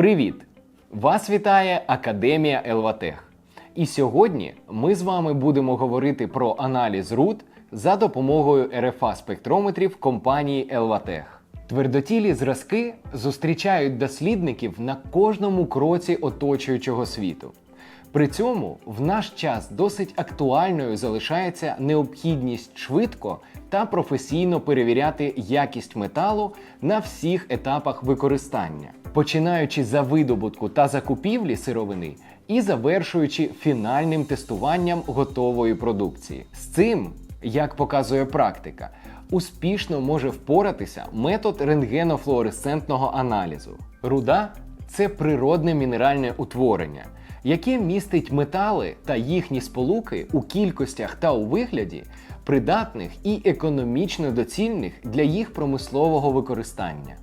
Привіт! Вас вітає Академія Елватех. І сьогодні ми з вами будемо говорити про аналіз руд за допомогою РФА спектрометрів компанії Елватех. Твердотілі зразки зустрічають дослідників на кожному кроці оточуючого світу. При цьому в наш час досить актуальною залишається необхідність швидко та професійно перевіряти якість металу на всіх етапах використання, починаючи за видобутку та закупівлі сировини і завершуючи фінальним тестуванням готової продукції. З цим, як показує практика, успішно може впоратися метод рентгенофлуоресцентного аналізу. Руда це природне мінеральне утворення, яке містить метали та їхні сполуки у кількостях та у вигляді, придатних і економічно доцільних для їх промислового використання.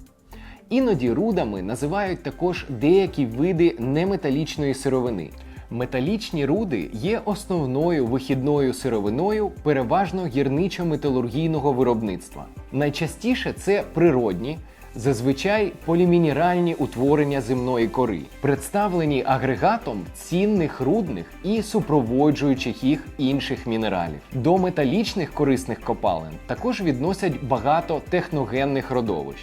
Іноді рудами називають також деякі види неметалічної сировини. Металічні руди є основною вихідною сировиною переважно гірничо-металургійного виробництва. Найчастіше це природні, зазвичай полімінеральні утворення земної кори, представлені агрегатом цінних рудних і супроводжуючих їх інших мінералів. До металічних корисних копалин також відносять багато техногенних родовищ,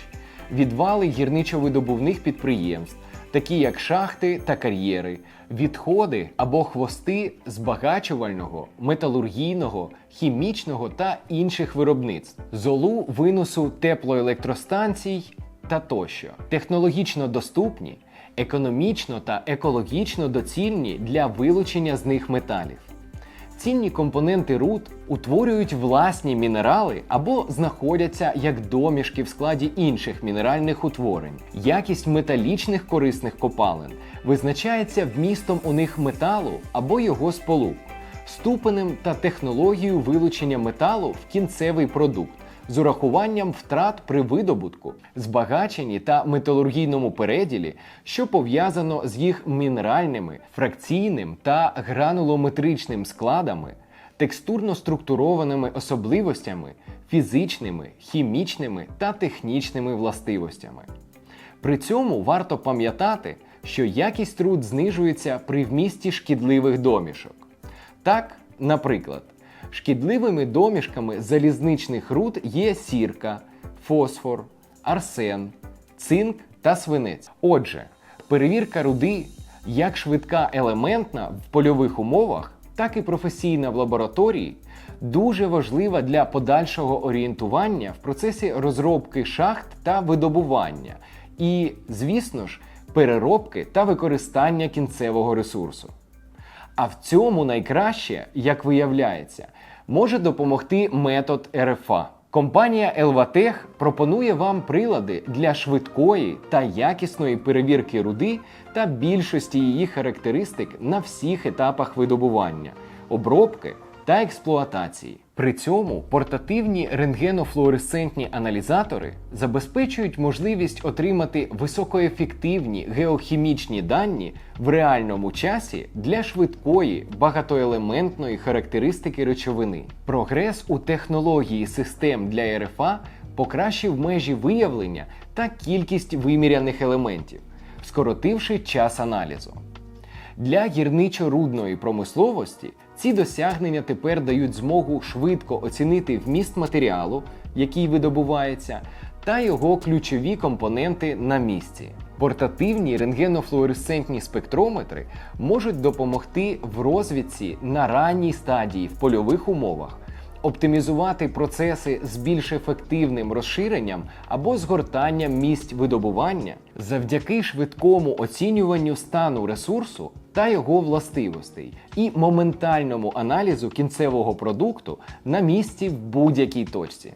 відвали гірничо-видобувних підприємств, такі як шахти та кар'єри, відходи або хвости збагачувального, металургійного, хімічного та інших виробництв, золу виносу теплоелектростанцій та тощо, технологічно доступні, економічно та екологічно доцільні для вилучення з них металів. Цінні компоненти руд утворюють власні мінерали або знаходяться як домішки в складі інших мінеральних утворень. Якість металічних корисних копалин визначається вмістом у них металу або його сполук, ступенем та технологією вилучення металу в кінцевий продукт з урахуванням втрат при видобутку, збагаченні та металургійному переділі, що пов'язано з їх мінеральними, фракційним та гранулометричним складами, текстурно структурованими особливостями, фізичними, хімічними та технічними властивостями. При цьому варто пам'ятати, що якість руд знижується при вмісті шкідливих домішок. Так, наприклад, шкідливими домішками залізничних руд є сірка, фосфор, арсен, цинк та свинець. Отже, перевірка руди як швидка елементна в польових умовах, так і професійна в лабораторії дуже важлива для подальшого орієнтування в процесі розробки шахт та видобування, і, звісно ж, переробки та використання кінцевого ресурсу. А в цьому найкраще, як виявляється, може допомогти метод РФА. Компанія Елватех пропонує вам прилади для швидкої та якісної перевірки руди та більшості її характеристик на всіх етапах видобування, обробки та експлуатації. При цьому портативні рентгенофлуоресцентні аналізатори забезпечують можливість отримати високоефективні геохімічні дані в реальному часі для швидкої багатоелементної характеристики речовини. Прогрес у технології систем для РФА покращив межі виявлення та кількість виміряних елементів, скоротивши час аналізу. Для гірничо-рудної промисловості ці досягнення тепер дають змогу швидко оцінити вміст матеріалу, який видобувається, та його ключові компоненти на місці. Портативні рентгенофлуоресцентні спектрометри можуть допомогти в розвідці на ранній стадії в польових умовах, оптимізувати процеси з більш ефективним розширенням або згортанням місць видобування завдяки швидкому оцінюванню стану ресурсу та його властивостей і моментальному аналізу кінцевого продукту на місці в будь-якій точці.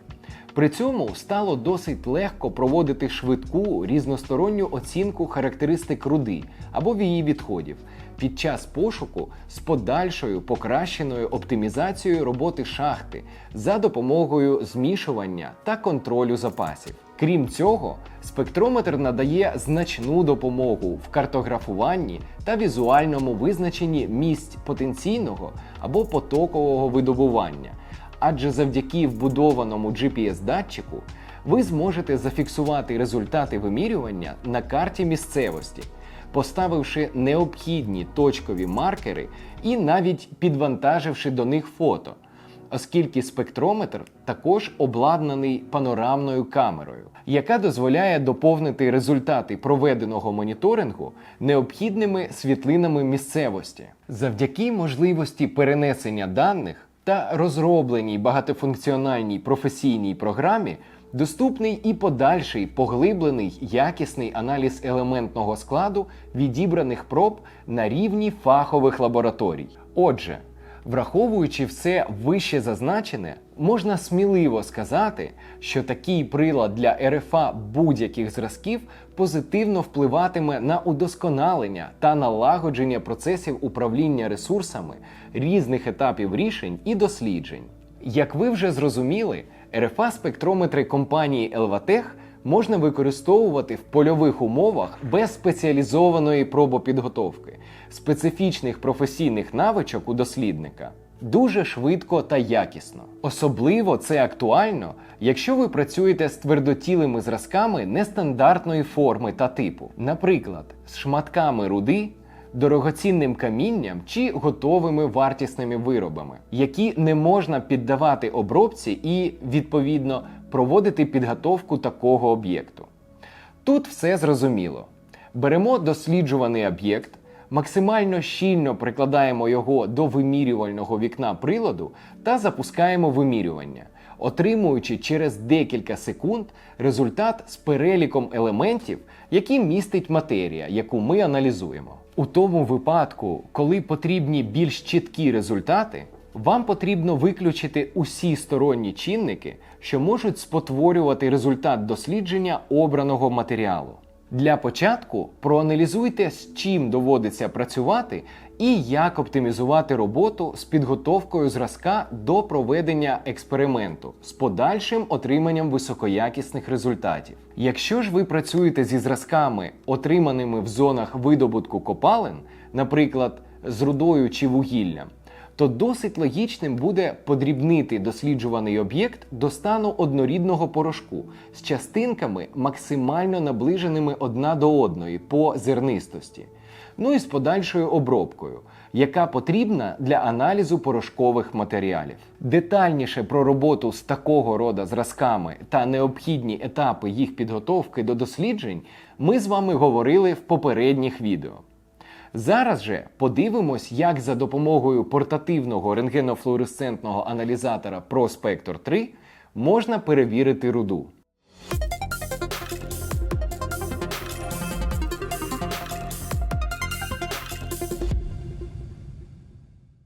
При цьому стало досить легко проводити швидку різносторонню оцінку характеристик руди або її відходів під час пошуку з подальшою покращеною оптимізацією роботи шахти за допомогою змішування та контролю запасів. Крім цього, спектрометр надає значну допомогу в картографуванні та візуальному визначенні місць потенційного або потокового видобування. Адже завдяки вбудованому GPS-датчику ви зможете зафіксувати результати вимірювання на карті місцевості, поставивши необхідні точкові маркери і навіть підвантаживши до них фото оскільки спектрометр також обладнаний панорамною камерою, яка дозволяє доповнити результати проведеного моніторингу необхідними світлинами місцевості. Завдяки можливості перенесення даних та розробленій багатофункціональній професійній програмі. Доступний і подальший поглиблений якісний аналіз елементного складу відібраних проб на рівні фахових лабораторій. Отже, Враховуючи все вище зазначене, можна сміливо сказати, що такий прилад для РФА будь-яких зразків позитивно впливатиме на удосконалення та налагодження процесів управління ресурсами різних етапів рішень і досліджень. Як ви вже зрозуміли, РФА спектрометри компанії Елватех можна використовувати в польових умовах без спеціалізованої пробопідготовки, специфічних професійних навичок у дослідника. Дуже швидко та якісно. Особливо це актуально, якщо ви працюєте з твердотілими зразками нестандартної форми та типу, наприклад, з шматками руди, дорогоцінним камінням чи готовими вартісними виробами, які не можна піддавати обробці і, відповідно, проводити підготовку такого об'єкту. Тут все зрозуміло. Беремо досліджуваний об'єкт, максимально щільно прикладаємо його до вимірювального вікна приладу та запускаємо вимірювання, отримуючи через декілька секунд результат з переліком елементів, які містить матерія, яку ми аналізуємо. У тому випадку, коли потрібні більш чіткі результати, вам потрібно виключити усі сторонні чинники, що можуть спотворювати результат дослідження обраного матеріалу. Для початку проаналізуйте, з чим доводиться працювати і як оптимізувати роботу з підготовкою зразка до проведення експерименту з подальшим отриманням високоякісних результатів. Якщо ж ви працюєте зі зразками, отриманими в зонах видобутку копалин, наприклад, з рудою чи вугіллям, то досить логічним буде подрібнити досліджуваний об'єкт до стану однорідного порошку з частинками максимально наближеними одна до одної по зернистості, ну і з подальшою обробкою, яка потрібна для аналізу порошкових матеріалів. Детальніше про роботу з такого рода зразками та необхідні етапи їх підготовки до досліджень ми з вами говорили в попередніх відео. Зараз же подивимось, як за допомогою портативного рентгенофлуоресцентного аналізатора ProSpector 3 можна перевірити руду.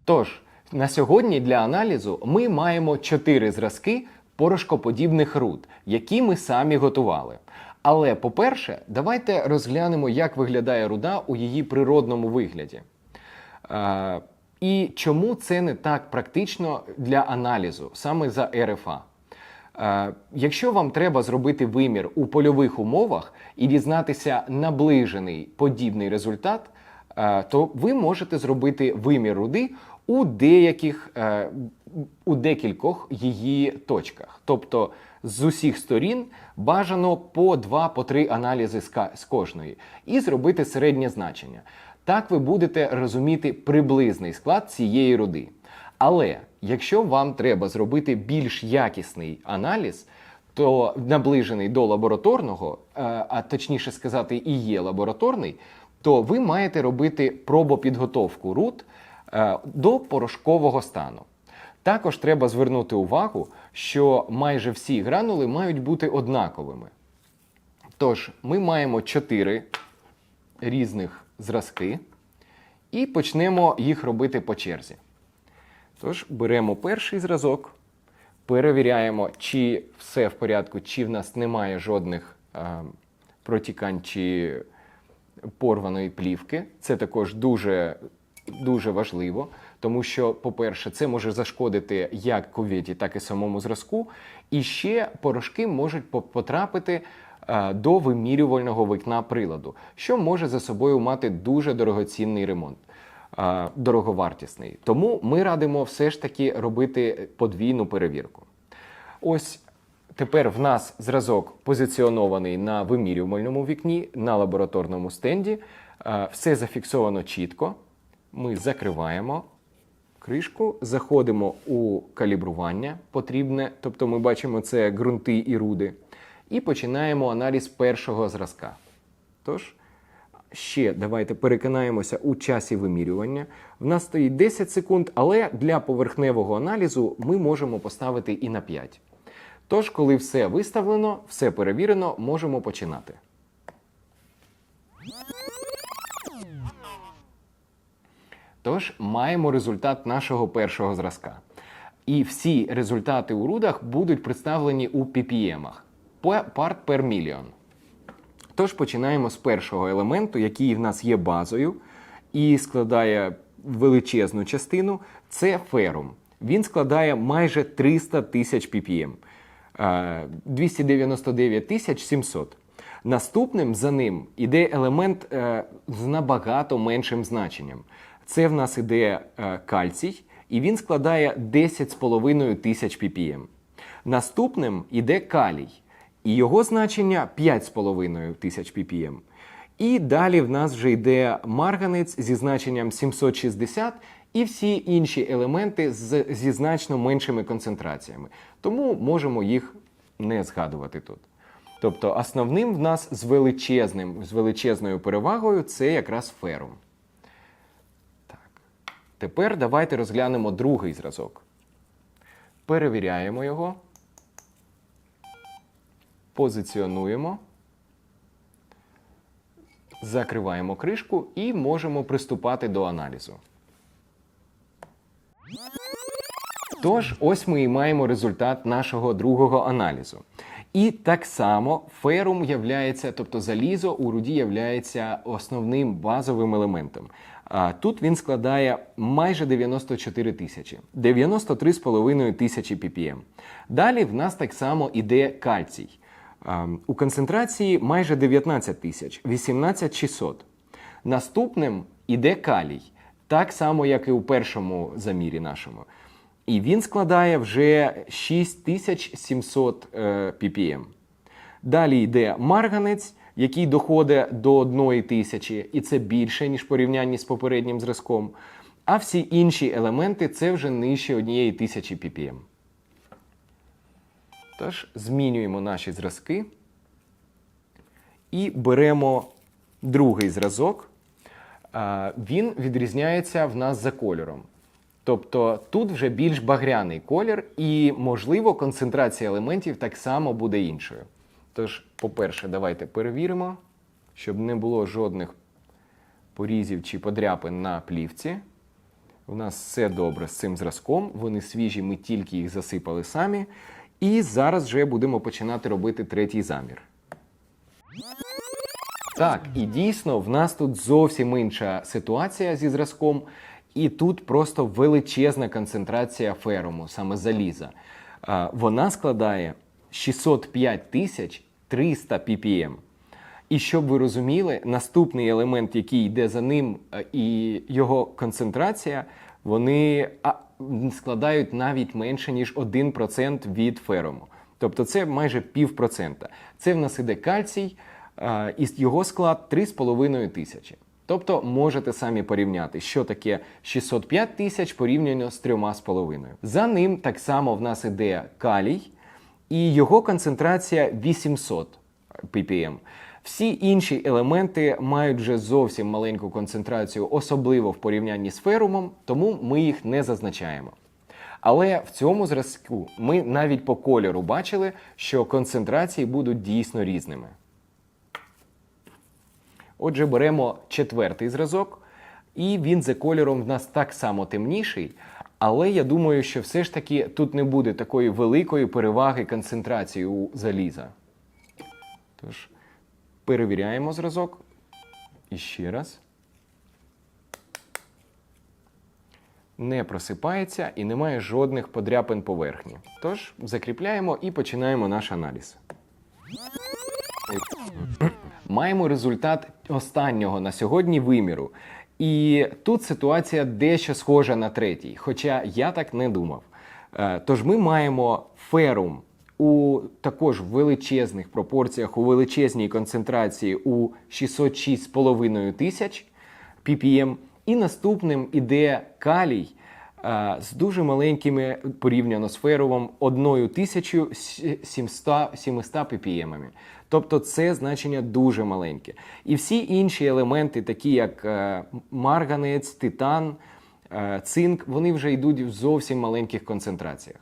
Тож, на сьогодні для аналізу ми маємо 4 зразки порошкоподібних руд, які ми самі готували. Але, по-перше, давайте розглянемо, як виглядає руда у її природному вигляді. Е, і чому це не так практично для аналізу, саме за РФА. Е, якщо вам треба зробити вимір у польових умовах і дізнатися наближений подібний результат, е, то ви можете зробити вимір руди у деяких е, у декількох її точках. Тобто з усіх сторін бажано по 2-3 аналізи з кожної, і зробити середнє значення. Так ви будете розуміти приблизний склад цієї руди. Але якщо вам треба зробити більш якісний аналіз, то наближений до лабораторного, е, а точніше сказати, і є лабораторний, то ви маєте робити пробопідготовку руд е, до порошкового стану. Також треба звернути увагу, що майже всі гранули мають бути однаковими. Тож, ми маємо чотири різних зразки і почнемо їх робити по черзі. Тож, беремо перший зразок, перевіряємо, чи все в порядку, чи в нас немає жодних а, протікань чи порваної плівки. Це також дуже, дуже важливо. Тому що, по-перше, це може зашкодити як ковіді, так і самому зразку. І ще порошки можуть потрапити е, до вимірювального вікна приладу, що може за собою мати дуже дорогоцінний ремонт, е, дороговартісний. Тому ми радимо все ж таки робити подвійну перевірку. Ось тепер в нас зразок позиціонований на вимірювальному вікні на лабораторному стенді. Е, Все зафіксовано чітко. Ми закриваємо кришку, заходимо у калібрування потрібне, тобто ми бачимо це ґрунти і руди, і починаємо аналіз першого зразка. Тож, ще давайте переконаємося у часі вимірювання. В нас стоїть 10 секунд, але для поверхневого аналізу ми можемо поставити і на 5. Тож, коли все виставлено, все перевірено, можемо починати. Тож маємо результат нашого першого зразка. І всі результати у рудах будуть представлені у ppm part per million. Тож починаємо з першого елементу, який в нас є базою і складає величезну частину. Це ферум. Він складає майже 300 тисяч ppm. е, 299 тисяч 700. Наступним за ним іде елемент е, з набагато меншим значенням. Це в нас іде е, кальцій, і він складає 10,5 тисяч ppm. Наступним іде калій, і його значення 5,5 тисяч ppm. І далі в нас вже йде марганець зі значенням 760 і всі інші елементи з, зі значно меншими концентраціями. Тому можемо їх не згадувати тут. Тобто основним в нас з величезним, з величезною перевагою це якраз ферум. Тепер давайте розглянемо другий зразок. Перевіряємо його. Позиціонуємо. Закриваємо кришку і можемо приступати до аналізу. Тож, ось ми і маємо результат нашого другого аналізу. І так само ферум являється, тобто залізо у руді являється основним базовим елементом. А тут він складає майже 94 тисячі, 93,5 тисячі ppm. Далі в нас так само іде кальцій. У концентрації майже 19 тисяч, 18600. Наступним іде калій, так само, як і у першому замірі нашому. І він складає вже 6700 е, ppm. Далі йде марганець, який доходить до 1 тисячі, і це більше, ніж в порівнянні з попереднім зразком. А всі інші елементи це вже нижче 1 тисячі ppm. Тож змінюємо наші зразки і беремо другий зразок. Він відрізняється в нас за кольором. Тобто тут вже більш багряний колір, і, можливо, концентрація елементів так само буде іншою. Тож, по-перше, давайте перевіримо, щоб не було жодних порізів чи подряпин на плівці. У нас все добре з цим зразком. Вони свіжі, ми тільки їх засипали самі. І зараз вже будемо починати робити третій замір. Так, і дійсно, в нас тут зовсім інша ситуація зі зразком, і тут просто величезна концентрація феруму, саме заліза. Вона складає 605 тисяч 300 ppm. І щоб ви розуміли, наступний елемент, який йде за ним, е, і його концентрація, вони складають навіть менше, ніж 1% від феруму. Тобто це майже півпроцента. Це в нас іде кальцій, е, і його склад 3,5 тисячі. Тобто можете самі порівняти, що таке 605 тисяч порівняно з 3,5. За ним так само в нас іде калій, і його концентрація 800 ppm. Всі інші елементи мають вже зовсім маленьку концентрацію, особливо в порівнянні з ферумом, тому ми їх не зазначаємо. Але в цьому зразку ми навіть по кольору бачили, що концентрації будуть дійсно різними. Отже, беремо четвертий зразок, і він за кольором в нас так само темніший. Але я думаю, що все ж таки тут не буде такої великої переваги концентрації у заліза. Тож, перевіряємо зразок. І ще раз. Не просипається і немає жодних подряпин поверхні. Тож закріпляємо і починаємо наш аналіз. Маємо результат останнього на сьогодні виміру. І тут ситуація дещо схожа на третій, хоча я так не думав. Е, Тож ми маємо ферум у також величезних пропорціях, у величезній концентрації у 606,5 тисяч ppm. І наступним іде калій е, з дуже маленькими порівняно з феровом 1700 700 ppm. Тобто це значення дуже маленьке. І всі інші елементи, такі як е, марганець, титан, е, цинк, вони вже йдуть в зовсім маленьких концентраціях.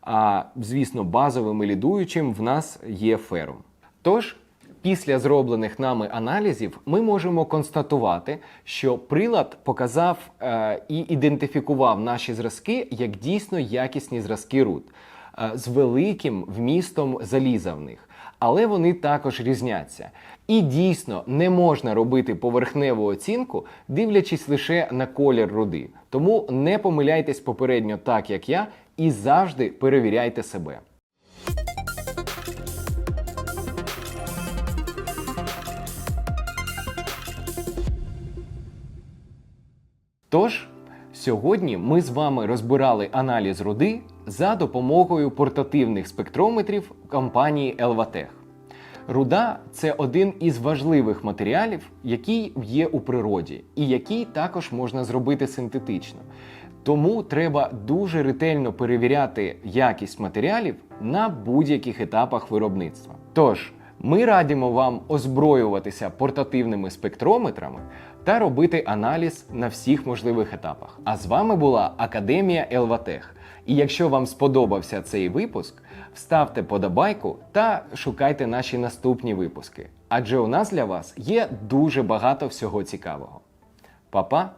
А звісно, базовим і лідуючим в нас є ферум. Тож, після зроблених нами аналізів, ми можемо констатувати, що прилад показав е, і ідентифікував наші зразки як дійсно якісні зразки руд е, з великим вмістом заліза в них. Але вони також різняться. І дійсно не можна робити поверхневу оцінку, дивлячись лише на колір руди. Тому не помиляйтесь попередньо так, як я, і завжди перевіряйте себе. Тож, сьогодні ми з вами розбирали аналіз руди за допомогою портативних спектрометрів компанії Elvatech. Руда це один із важливих матеріалів, який є у природі, і який також можна зробити синтетично. Тому треба дуже ретельно перевіряти якість матеріалів на будь-яких етапах виробництва. Тож, ми радимо вам озброюватися портативними спектрометрами та робити аналіз на всіх можливих етапах. А з вами була Академія Елватех. І якщо вам сподобався цей випуск, вставте подобайку та шукайте наші наступні випуски. Адже у нас для вас є дуже багато всього цікавого. Па-па!